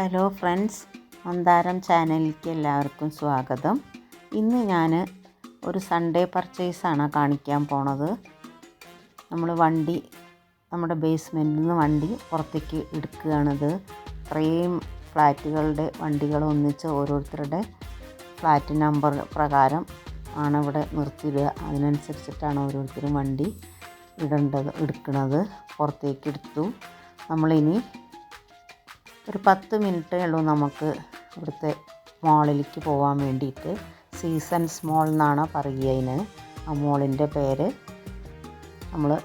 Hello friends മന്ദാരം ചാനലിലേക്ക് എല്ലാവർക്കും സ്വാഗതം. ഇന്ന് ഞാൻ ഒരു സൺഡേ പർച്ചേസാണ് കാണിക്കാൻ പോണത്. നമ്മൾ വണ്ടി നമ്മുടെ ബേസ്മെന്റിൽ നിന്ന് വണ്ടി പുറത്തേക്ക് എടുക്കുകയാണിത്. ഇത്രയും ഫ്ലാറ്റുകളുടെ വണ്ടികൾ ഒന്നിച്ച് ഓരോരുത്തരുടെ ഫ്ലാറ്റ് നമ്പർ പ്രകാരം ആണ് ഇവിടെ നിർത്തിയിടുക. അതിനനുസരിച്ചിട്ടാണ് ഓരോരുത്തരും വണ്ടി ഇടേണ്ടത് എടുക്കുന്നത് പുറത്തേക്ക് എടുത്തു. നമ്മളിനി ഒരു പത്ത് മിനിറ്റേ ഉള്ളൂ നമുക്ക് ഇവിടുത്തെ മോളിലേക്ക് പോകാൻ വേണ്ടിയിട്ട്. സീസൺസ് മോൾ എന്നാണ് പറയുക അതിന്. ആ മോളിന്റെ പേര് നമ്മൾ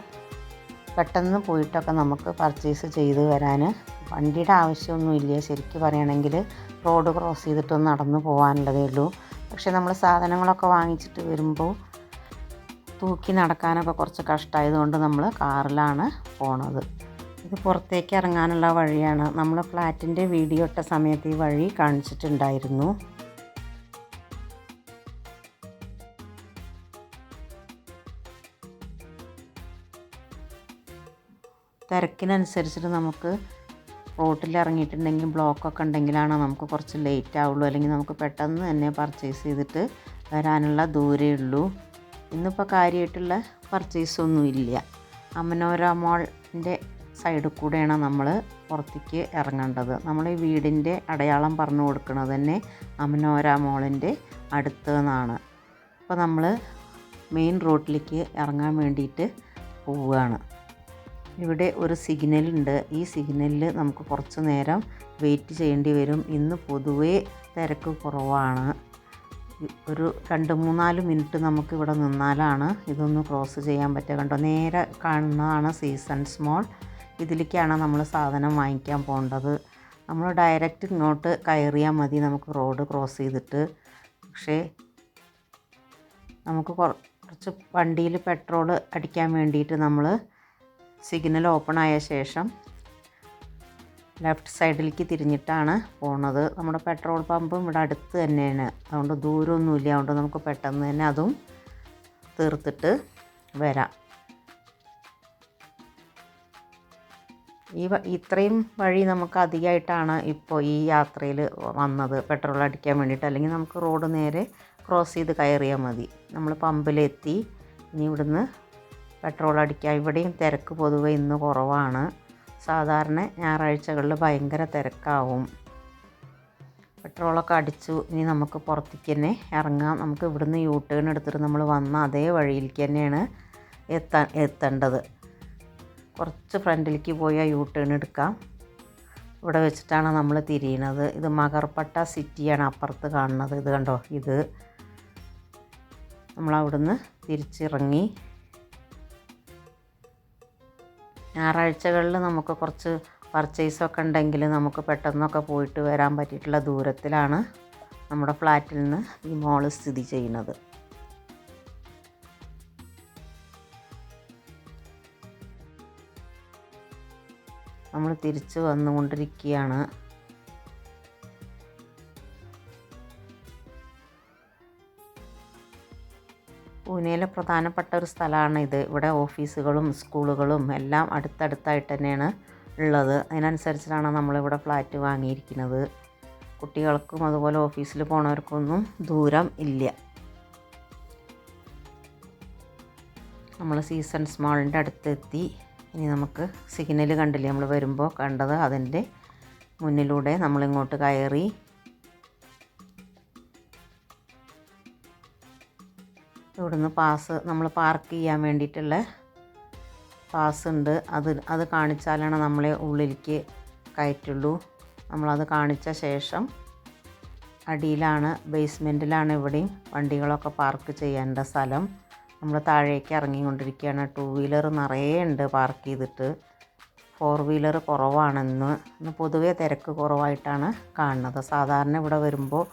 പെട്ടെന്ന് പോയിട്ടൊക്കെ നമുക്ക് പർച്ചേസ് ചെയ്ത് വരാൻ. വണ്ടിയുടെ ആവശ്യമൊന്നുമില്ല. ശരിക്കും പറയുകയാണെങ്കിൽ റോഡ് ക്രോസ് ചെയ്തിട്ടൊന്ന് നടന്നു പോകാനുള്ളതേ ഉള്ളൂ. പക്ഷേ നമ്മൾ സാധനങ്ങളൊക്കെ വാങ്ങിച്ചിട്ട് വരുമ്പോൾ തൂക്കി നടക്കാനൊക്കെ കുറച്ച് കഷ്ടമായതുകൊണ്ട് നമ്മൾ കാറിലാണ് പോണത്. ഇത് പുറത്തേക്ക് ഇറങ്ങാനുള്ള വഴിയാണ്. നമ്മൾ ഫ്ലാറ്റിന്റെ വീഡിയോ ഇട്ട സമയത്ത് ഈ വഴി കാണിച്ചിട്ടുണ്ടായിരുന്നു. തിരക്കിനനുസരിച്ചിട്ട് നമുക്ക് റോട്ടിൽ ഇറങ്ങിയിട്ടുണ്ടെങ്കിൽ ബ്ലോക്കൊക്കെ ഉണ്ടെങ്കിലാണ് നമുക്ക് കുറച്ച് ലേറ്റ് ആവുള്ളൂ. അല്ലെങ്കിൽ നമുക്ക് പെട്ടെന്ന് തന്നെ പർച്ചേസ് ചെയ്തിട്ട് വരാനുള്ള ദൂരേ ഉള്ളൂ. ഇന്നിപ്പോൾ കാര്യമായിട്ടുള്ള പർച്ചേസൊന്നും ഇല്ല അമനോര മോളിന്റെ സൈഡിൽ കൂടെയാണ് നമ്മൾ പുറത്തേക്ക് ഇറങ്ങേണ്ടത്. നമ്മൾ ഈ വീടിന്റെ അടയാളം പറഞ്ഞു കൊടുക്കുന്നത് തന്നെ അമനോര മോളിന്റെ അടുത്ത് നിന്നാണ്. അപ്പോൾ നമ്മൾ മെയിൻ റോഡിലേക്ക് ഇറങ്ങാൻ വേണ്ടിയിട്ട് പോവുകയാണ്. ഇവിടെ ഒരു സിഗ്നലുണ്ട് ഈ സിഗ്നലിൽ നമുക്ക് കുറച്ച് നേരം വെയിറ്റ് ചെയ്യേണ്ടി വരും. ഇന്ന് പൊതുവേ തിരക്ക് കുറവാണ്. ഒരു രണ്ട് മൂന്നാൽ മിനിറ്റ് നമുക്ക് ഇവിടെ നിന്നാലാണ് ഇതൊന്ന് ക്രോസ് ചെയ്യാൻ പറ്റുക. കണ്ടോ? നേരെ കാണുന്നതാണ് സീസൺസ് മോൾ. ഇതിലേക്കാണ് നമ്മൾ സാധനം വാങ്ങിക്കാൻ പോകേണ്ടത്. നമ്മൾ ഡയറക്റ്റ് ഇങ്ങോട്ട് കയറിയാൽ മതി നമുക്ക് റോഡ് ക്രോസ് ചെയ്തിട്ട്. പക്ഷേ നമുക്ക് കുറച്ച് വണ്ടിയിൽ പെട്രോൾ അടിക്കാൻ വേണ്ടിയിട്ട് നമ്മൾ സിഗ്നൽ ഓപ്പൺ ആയ ശേഷം ലെഫ്റ്റ് സൈഡിലേക്ക് തിരിഞ്ഞിട്ടാണ് പോണത്. നമ്മുടെ പെട്രോൾ പമ്പും ഇവിടെ അടുത്ത് തന്നെയാണ്. അതുകൊണ്ട് ദൂരമൊന്നുമില്ല. അതുകൊണ്ട് നമുക്ക് പെട്ടെന്ന് തന്നെ അതും തീർത്തിട്ട് വരാം. ഈ ഇത്രയും വഴി നമുക്ക് അധികമായിട്ടാണ് ഇപ്പോൾ ഈ യാത്രയിൽ വന്നത്. പെട്രോൾ അടിക്കാൻ വേണ്ടിയിട്ട്. അല്ലെങ്കിൽ നമുക്ക് റോഡ് നേരെ ക്രോസ് ചെയ്ത് കയറിയാൽ മതി. നമ്മൾ പമ്പിലെത്തി. ഇനി ഇവിടുന്ന് പെട്രോൾ അടിക്കാൻ. ഇവിടെയും തിരക്ക് പൊതുവെ ഇന്ന് കുറവാണ്. സാധാരണ ഞായറാഴ്ചകളിൽ ഭയങ്കര തിരക്കാവും. പെട്രോളൊക്കെ അടിച്ചു. ഇനി നമുക്ക് പുറത്തേക്ക് തന്നെ ഇറങ്ങാം. നമുക്ക് ഇവിടുന്ന് യൂ ടേൺ എടുത്തിട്ട് നമ്മൾ വന്ന അതേ വഴിയിലേക്ക് തന്നെയാണ് എത്താൻ എത്തേണ്ടത്. കുറച്ച് ഫ്രണ്ടിലേക്ക് പോയാൽ യൂ ടേൺ എടുക്കാം. ഇവിടെ വെച്ചിട്ടാണ് നമ്മൾ തിരിയണത്. ഇത് മകർപ്പട്ട സിറ്റിയാണ് അപ്പുറത്ത് കാണുന്നത്. ഇത് കണ്ടോ? ഇത്. നമ്മൾ നമ്മളവിടുന്ന് തിരിച്ചിറങ്ങി. ഞായറാഴ്ചകളിൽ നമുക്ക് കുറച്ച് പർച്ചേസൊക്കെ ഉണ്ടെങ്കിൽ നമുക്ക് പെട്ടെന്നൊക്കെ പോയിട്ട് വരാൻ പറ്റിയിട്ടുള്ള ദൂരത്തിലാണ് നമ്മുടെ ഫ്ലാറ്റിൽ നിന്ന് ഈ മോൾ സ്ഥിതി ചെയ്യുന്നത്. നമ്മൾ തിരിച്ച് വന്നുകൊണ്ടിരിക്കുകയാണ്. പൂനെയിലെ പ്രധാനപ്പെട്ട ഒരു സ്ഥലമാണ് ഇത്. ഇവിടെ ഓഫീസുകളും സ്കൂളുകളും എല്ലാം അടുത്തടുത്തായിട്ട് തന്നെയാണ് ഉള്ളത്. അതിനനുസരിച്ചിട്ടാണ് നമ്മളിവിടെ ഫ്ലാറ്റ് വാങ്ങിയിരിക്കുന്നത്. കുട്ടികൾക്കും അതുപോലെ ഓഫീസിൽ പോണവർക്കൊന്നും ദൂരം ഇല്ല. നമ്മൾ സീസൺസ് മാളിന്റെ അടുത്തെത്തി. ഇനി നമുക്ക് സിഗ്നൽ കണ്ടില്ലേ? നമ്മൾ വരുമ്പോൾ കണ്ടത് അതിന്റെ മുന്നിലൂടെ നമ്മളിങ്ങോട്ട് കയറി. ഇവിടുന്ന് പാസ് നമ്മൾ പാർക്ക് ചെയ്യാൻ വേണ്ടിയിട്ടുള്ള പാസ് ഉണ്ട്. അത് അത് കാണിച്ചാലാണ് നമ്മളെ ഉള്ളിലേക്ക് കയറ്റുള്ളൂ. നമ്മളത് കാണിച്ച ശേഷം അടിയിലാണ് ബേസ്മെന്റിലാണ് ഇവിടെയും വണ്ടികളൊക്കെ പാർക്ക് ചെയ്യേണ്ട സ്ഥലം. നമ്മൾ താഴേക്ക് ഇറങ്ങിക്കൊണ്ടിരിക്കുകയാണ്. ടു വീലർ നിറയെ ഉണ്ട് പാർക്ക് ചെയ്തിട്ട്. ഫോർ വീലർ കുറവാണെന്ന്. ഇന്ന് പൊതുവേ തിരക്ക് കുറവായിട്ടാണ് കാണുന്നത്. സാധാരണ ഇവിടെ വരുമ്പോൾ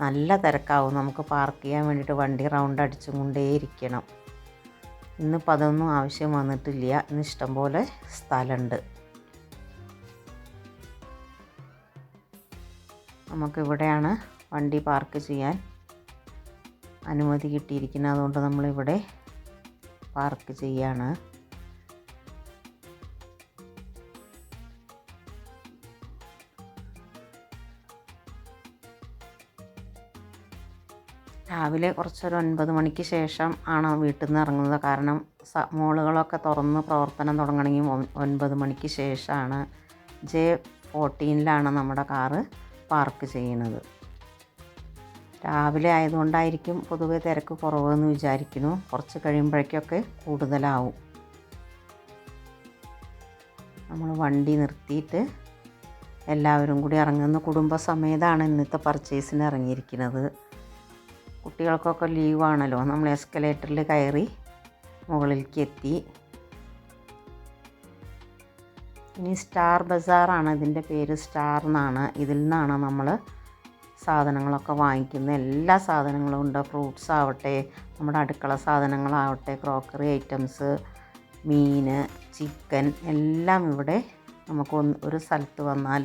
നല്ല തിരക്കാവും. നമുക്ക് പാർക്ക് ചെയ്യാൻ വേണ്ടിയിട്ട് വണ്ടി റൗണ്ട് അടിച്ചും കൊണ്ടേയിരിക്കണം ഇന്നിപ്പോൾ അതൊന്നും ആവശ്യം വന്നിട്ടില്ല. ഇന്ന് ഇഷ്ടംപോലെ സ്ഥലമുണ്ട്. നമുക്കിവിടെയാണ് വണ്ടി പാർക്ക് ചെയ്യാൻ അനുമതി കിട്ടിയിരിക്കുന്നത് അതുകൊണ്ട് നമ്മളിവിടെ പാർക്ക് ചെയ്യാണ്. രാവിലെ കുറച്ചൊരു ഒൻപത് മണിക്ക് ശേഷം ആണ് വീട്ടിൽ നിന്ന് ഇറങ്ങുന്നത്. കാരണം മോളുകളൊക്കെ തുറന്ന് പ്രവർത്തനം തുടങ്ങണമെങ്കിൽ ഒൻപത് മണിക്ക് ശേഷമാണ്. ജെ ഫോർട്ടീനിലാണ് നമ്മുടെ കാറ് പാർക്ക് ചെയ്യുന്നത്. രാവിലെ ആയതുകൊണ്ടായിരിക്കും പൊതുവെ തിരക്ക് കുറവെന്ന് വിചാരിക്കുന്നു. കുറച്ച് കഴിയുമ്പോഴേക്കൊക്കെ കൂടുതലാവും. നമ്മൾ വണ്ടി നിർത്തിയിട്ട് എല്ലാവരും കൂടി ഇറങ്ങുന്ന കുടുംബസമേതമാണ് ഇന്നത്തെ പർച്ചേസിന് ഇറങ്ങിയിരിക്കുന്നത്. കുട്ടികൾക്കൊക്കെ ലീവാണല്ലോ. നമ്മൾ എസ്കലേറ്ററിൽ കയറി മുകളിലേക്ക് എത്തി. ഇനി സ്റ്റാർ ബസാറാണ് ഇതിന്റെ പേര്. സ്റ്റാർ എന്നാണ്. ഇതിൽ നിന്നാണ് നമ്മൾ സാധനങ്ങളൊക്കെ വാങ്ങിക്കുന്ന എല്ലാ സാധനങ്ങളും ഉണ്ട്. ഫ്രൂട്ട്സ് ആവട്ടെ നമ്മുടെ അടുക്കള സാധനങ്ങളാവട്ടെ ക്രോക്കറി ഐറ്റംസ് മീൻ ചിക്കൻ എല്ലാം ഇവിടെ നമുക്ക് ഒരു സ്ഥലത്ത് വന്നാൽ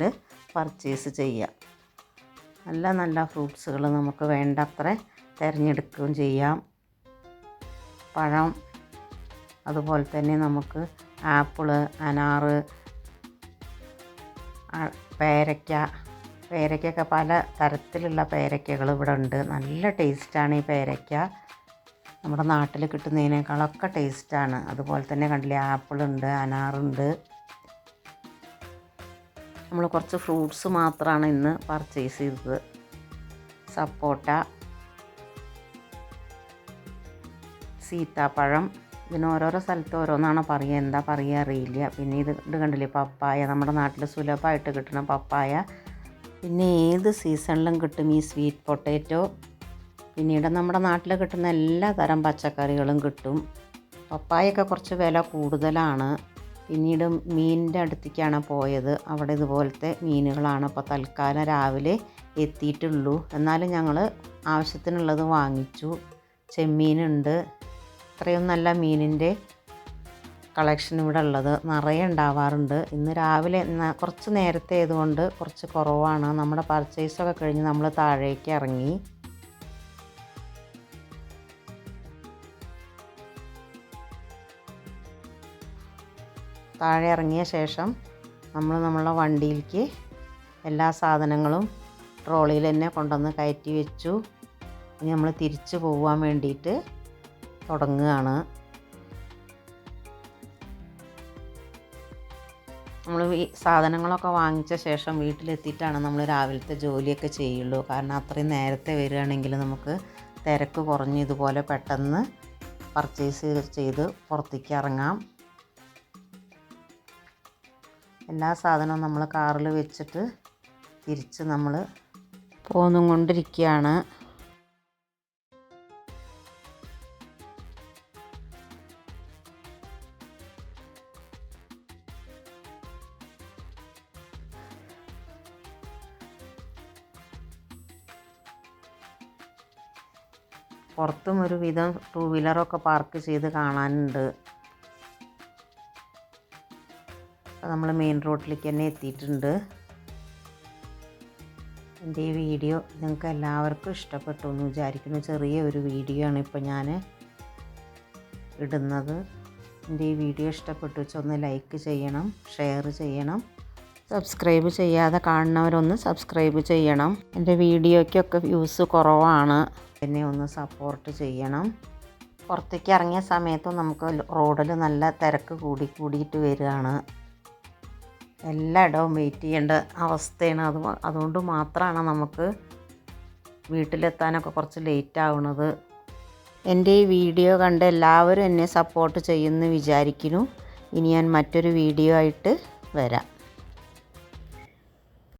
പർച്ചേസ് ചെയ്യാം. നല്ല നല്ല ഫ്രൂട്ട്സുകൾ നമുക്ക് വേണ്ടത്ര തിരഞ്ഞെടുക്കുകയും ചെയ്യാം. പഴം അതുപോലെ തന്നെ നമുക്ക് ആപ്പിൾ അനാറ് പേരയ്ക്ക പേരയ്ക്കൊക്കെ പല തരത്തിലുള്ള പേരയ്ക്കകൾ ഇവിടെ ഉണ്ട്. നല്ല ടേസ്റ്റാണ് ഈ പേരയ്ക്ക. നമ്മുടെ നാട്ടിൽ കിട്ടുന്നതിനേക്കാളൊക്കെ ടേസ്റ്റാണ്. അതുപോലെ തന്നെ കണ്ടില്ലേ ആപ്പിളുണ്ട് അനാറുണ്ട്. നമ്മൾ കുറച്ച് ഫ്രൂട്ട്സ് മാത്രമാണ് ഇന്ന് പർച്ചേസ് ചെയ്തത്. സപ്പോട്ട സീത്താപ്പഴം ഇതിന് ഓരോരോ സ്ഥലത്ത് ഓരോന്നാണ് പറയുക. എന്താ പറയുക അറിയില്ല. പിന്നെ ഇത് ഇത് കണ്ടില്ലേ പപ്പായ. നമ്മുടെ നാട്ടിൽ സുലഭമായിട്ട് കിട്ടുന്ന പപ്പായ. പിന്നെ ഏത് സീസണിലും കിട്ടും ഈ സ്വീറ്റ് പൊട്ടാറ്റോ? പിന്നീട് നമ്മുടെ നാട്ടിൽ കിട്ടുന്ന എല്ലാ തരം പച്ചക്കറികളും കിട്ടും. പപ്പായൊക്കെ കുറച്ച് വില കൂടുതലാണ്. പിന്നീട് മീനിന്റെ അടുത്തേക്കാണ് പോയത്. അവിടെ ഇതുപോലത്തെ മീനുകളാണ് ഇപ്പോൾ തൽക്കാലം രാവിലെ എത്തിയിട്ടുള്ളൂ. എന്നാലും ഞങ്ങൾ ആവശ്യത്തിനുള്ളത് വാങ്ങിച്ചു. ചെമ്മീനുണ്ട്. ഇത്രയും നല്ല മീനിന്റെ കളക്ഷൻ ഇവിടെ ഉള്ളത്. നിറയെ ഉണ്ടാവാറുണ്ട്. ഇന്ന് രാവിലെ കുറച്ച് നേരത്തെ ആയതുകൊണ്ട് കുറച്ച് കുറവാണ്. നമ്മുടെ പർച്ചേസൊക്കെ കഴിഞ്ഞ് നമ്മൾ താഴേക്ക് ഇറങ്ങി. താഴെ ഇറങ്ങിയ ശേഷം നമ്മൾ നമ്മളുടെ വണ്ടിയിലേക്ക് എല്ലാ സാധനങ്ങളും ട്രോളിയിൽ തന്നെ കൊണ്ടുവന്ന് കയറ്റി വെച്ചു. ഇനി നമ്മൾ തിരിച്ചു പോകാൻ വേണ്ടിയിട്ട് തുടങ്ങുകയാണ്. നമ്മൾ ഈ സാധനങ്ങളൊക്കെ വാങ്ങിച്ച ശേഷം വീട്ടിലെത്തിയിട്ടാണ് നമ്മൾ രാവിലത്തെ ജോലിയൊക്കെ ചെയ്യുള്ളൂ. കാരണം അത്രയും നേരത്തെ വരികയാണെങ്കിൽ നമുക്ക് തിരക്ക് കുറഞ്ഞ് ഇതുപോലെ പെട്ടെന്ന് പർച്ചേസ് ചെയ്ത് പുറത്തേക്ക് ഇറങ്ങാം. എല്ലാ സാധനവും നമ്മൾ കാറിൽ വെച്ചിട്ട് തിരിച്ച് നമ്മൾ പോന്നും പുറത്തും ഒരു വിധം ടൂ വീലറൊക്കെ പാർക്ക് ചെയ്ത് കാണാനുണ്ട്. നമ്മൾ മെയിൻ റോഡിലേക്ക് തന്നെ എത്തിയിട്ടുണ്ട്. എന്റെ ഈ വീഡിയോ നിങ്ങൾക്ക് എല്ലാവർക്കും ഇഷ്ടപ്പെട്ടു എന്ന് വിചാരിക്കുന്നു. ചെറിയ ഒരു വീഡിയോ ആണ് ഇപ്പോൾ ഞാൻ ഇടുന്നത്. എന്റെ ഈ വീഡിയോ ഇഷ്ടപ്പെട്ടു വെച്ചാൽ ഒന്ന് ലൈക്ക് ചെയ്യണം ഷെയർ ചെയ്യണം. സബ്സ്ക്രൈബ് ചെയ്യാതെ കാണുന്നവരൊന്ന് സബ്സ്ക്രൈബ് ചെയ്യണം. എന്റെ വീഡിയോയ്ക്കൊക്കെ വ്യൂസ് കുറവാണ്. എന്നെ ഒന്ന് സപ്പോർട്ട് ചെയ്യണം. പുറത്തേക്ക് ഇറങ്ങിയ സമയത്ത് നമുക്ക് റോഡിൽ നല്ല തിരക്ക് കൂടി കൂടിയിട്ട് വരികയാണ്. എല്ലായിടവും വെയിറ്റ് ചെയ്യേണ്ട അവസ്ഥയാണ്. അത് അതുകൊണ്ട് മാത്രമാണ് നമുക്ക് വീട്ടിലെത്താനൊക്കെ കുറച്ച് ലേറ്റ് ആവുന്നത് എന്റെ ഈ വീഡിയോ കണ്ട് എല്ലാവരും എന്നെ സപ്പോർട്ട് ചെയ്യുമെന്ന് വിചാരിക്കുന്നു. ഇനി ഞാൻ മറ്റൊരു വീഡിയോ ആയിട്ട് വരാം.